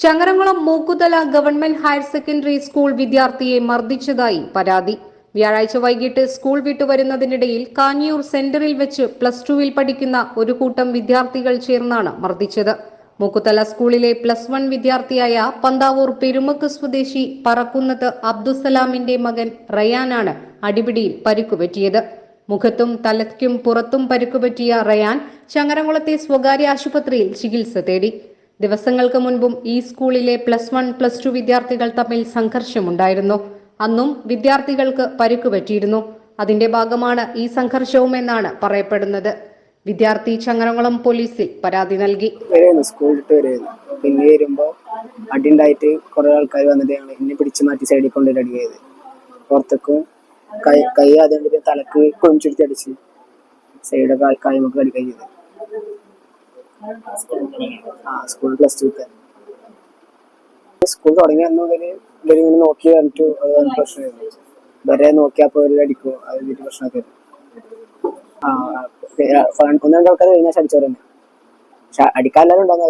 Changaramkulam Mookkuthala government higher secondary school വിദ്യാർത്ഥിയെ മർദ്ദിച്ചതായി പരാതി. വ്യാഴാഴ്ച വൈകിട്ട് സ്കൂൾ വിട്ടുവരുന്നതിനിടയിൽ കാഞ്ഞിയൂർ സെന്ററിൽ വെച്ച് പ്ലസ് ടുവിൽ പഠിക്കുന്ന ഒരു കൂട്ടം വിദ്യാർത്ഥികൾ ചേർന്നാണ് മർദ്ദിച്ചത്. മൂക്കുത്തല സ്കൂളിലെ പ്ലസ് വൺ വിദ്യാർത്ഥിയായ പന്താവൂർ പെരുമക്ക് സ്വദേശി പറക്കുന്നത് അബ്ദുസലാമിന്റെ മകൻ റയാനാണ് അടിപിടിയിൽ പരുക്കുപറ്റിയത്. മുഖത്തും തലയ്ക്കും പുറത്തും പരുക്കുപറ്റിയ റയാൻ ചങ്ങരംകുളത്തെ സ്വകാര്യ ആശുപത്രിയിൽ ചികിത്സ തേടി. ദിവസങ്ങൾക്ക് മുൻപും ഈ സ്കൂളിലെ പ്ലസ് വൺ പ്ലസ് ടു വിദ്യാർത്ഥികൾ തമ്മിൽ സംഘർഷമുണ്ടായിരുന്നു. അന്നും വിദ്യാർത്ഥികൾക്ക് പരിക്കുപറ്റിയിരുന്നു അതിന്റെ ഭാഗമാണ് ഈ സംഘർഷവുമെന്നാണ് പറയപ്പെടുന്നത്. വിദ്യാർത്ഥി ചങ്ങരംകുളം പോലീസിൽ പരാതി നൽകി. വരുമായിരുന്നു പിന്നെ വരുമ്പോൾ അടി ഉണ്ടായിട്ട് കുറെ ആൾക്കാർ വന്നിട്ട് ഞങ്ങൾ എന്നെ പിടിച്ചു മാറ്റി സൈഡിൽ കൊണ്ടുപോയി അടി പുറത്തേക്കും കൈ കൈ അതുകൊണ്ട് തലക്ക് കൊഞ്ചെടുത്ത് അടിച്ച് ആൾക്കാർ കായ്മക്ക് അടിക്കുകയും ചെയ്ത് സ്കൂൾ പ്ലസ് ടു സ്കൂൾ തുടങ്ങിയ അന്ന് മുതൽ ഇങ്ങനെ നോക്കി പറഞ്ഞിട്ട് പ്രശ്നമായിരുന്നു. ഇവരെ നോക്കിയപ്പോൾ ഇവർ അടിക്കും അത് വലിയ പ്രശ്നമൊക്കെ ഒന്ന് രണ്ടാൾക്കാർ കഴിഞ്ഞാൽ അടിച്ചവർ തന്നെ. പക്ഷെ അടിക്കാനെല്ലാവരും ഉണ്ടാകുന്ന